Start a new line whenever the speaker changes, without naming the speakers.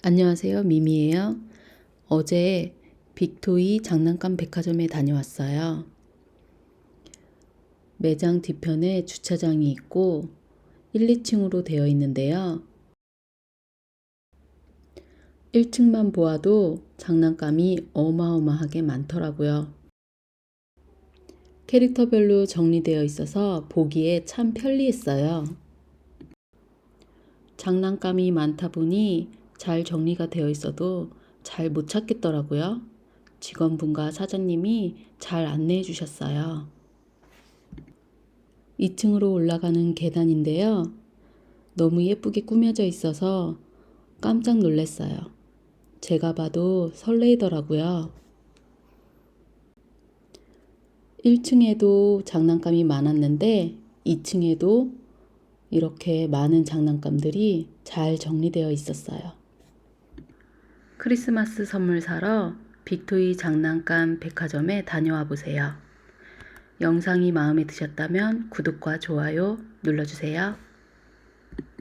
안녕하세요. 미미예요. 어제 빅토이 장난감 백화점에 다녀왔어요. 매장 뒤편에 주차장이 있고 1, 2층으로 되어 있는데요. 1층만 보아도 장난감이 어마어마하게 많더라고요. 캐릭터별로 정리되어 있어서 보기에 참 편리했어요. 장난감이 많다 보니 잘 정리가 되어 있어도 잘 못 찾겠더라고요. 직원분과 사장님이 잘 안내해 주셨어요. 2층으로 올라가는 계단인데요. 너무 예쁘게 꾸며져 있어서 깜짝 놀랐어요. 제가 봐도 설레이더라고요. 1층에도 장난감이 많았는데 2층에도 이렇게 많은 장난감들이 잘 정리되어 있었어요. 크리스마스 선물 사러 빅토이 장난감 백화점에 다녀와 보세요. 영상이 마음에 드셨다면 구독과 좋아요 눌러주세요.